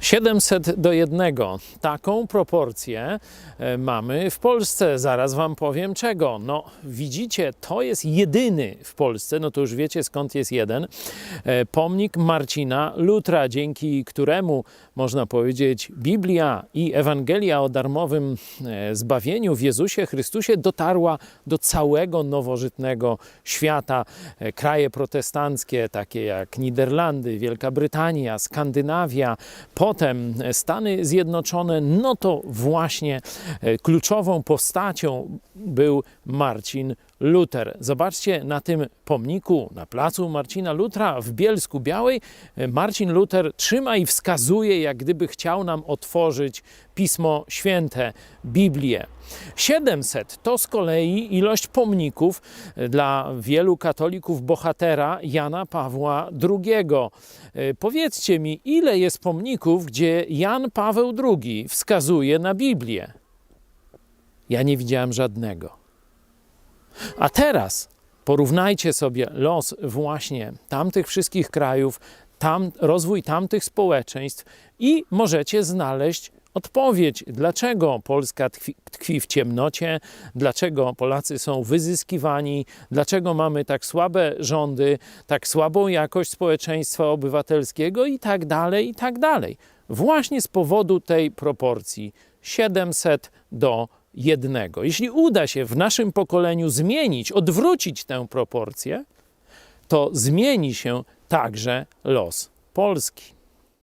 700 do 1. Taką proporcję e, mamy w Polsce. Zaraz Wam powiem czego. No, widzicie, to jest jedyny w Polsce, no to już wiecie skąd jest jeden, e, pomnik Marcina Lutra, dzięki któremu można powiedzieć Biblia i Ewangelia o darmowym e, zbawieniu w Jezusie Chrystusie dotarła do całego nowożytnego świata. Kraje protestanckie, takie jak Niderlandy, Wielka Brytania, Skandynawia, potem Stany Zjednoczone, no to właśnie e, kluczową postacią był Marcin Luther. Zobaczcie na tym pomniku, na placu Marcina Lutra w Bielsku Białej. Marcin Luther trzyma i wskazuje, jak gdyby chciał nam otworzyć Pismo Święte, Biblię. 700 to z kolei ilość pomników dla wielu katolików bohatera Jana Pawła II. E, Powiedzcie mi, ile jest pomników, gdzie Jan Paweł II wskazuje na Biblię? Ja nie widziałem żadnego. A teraz porównajcie sobie los właśnie tamtych wszystkich krajów, tam, rozwój tamtych społeczeństw i możecie znaleźć odpowiedź, dlaczego Polska tkwi, tkwi w ciemnocie, dlaczego Polacy są wyzyskiwani, dlaczego mamy tak słabe rządy, tak słabą jakość społeczeństwa obywatelskiego i tak dalej, i tak dalej. Właśnie z powodu tej proporcji 700 do jednego. Jeśli uda się w naszym pokoleniu zmienić, odwrócić tę proporcję, to zmieni się także los Polski.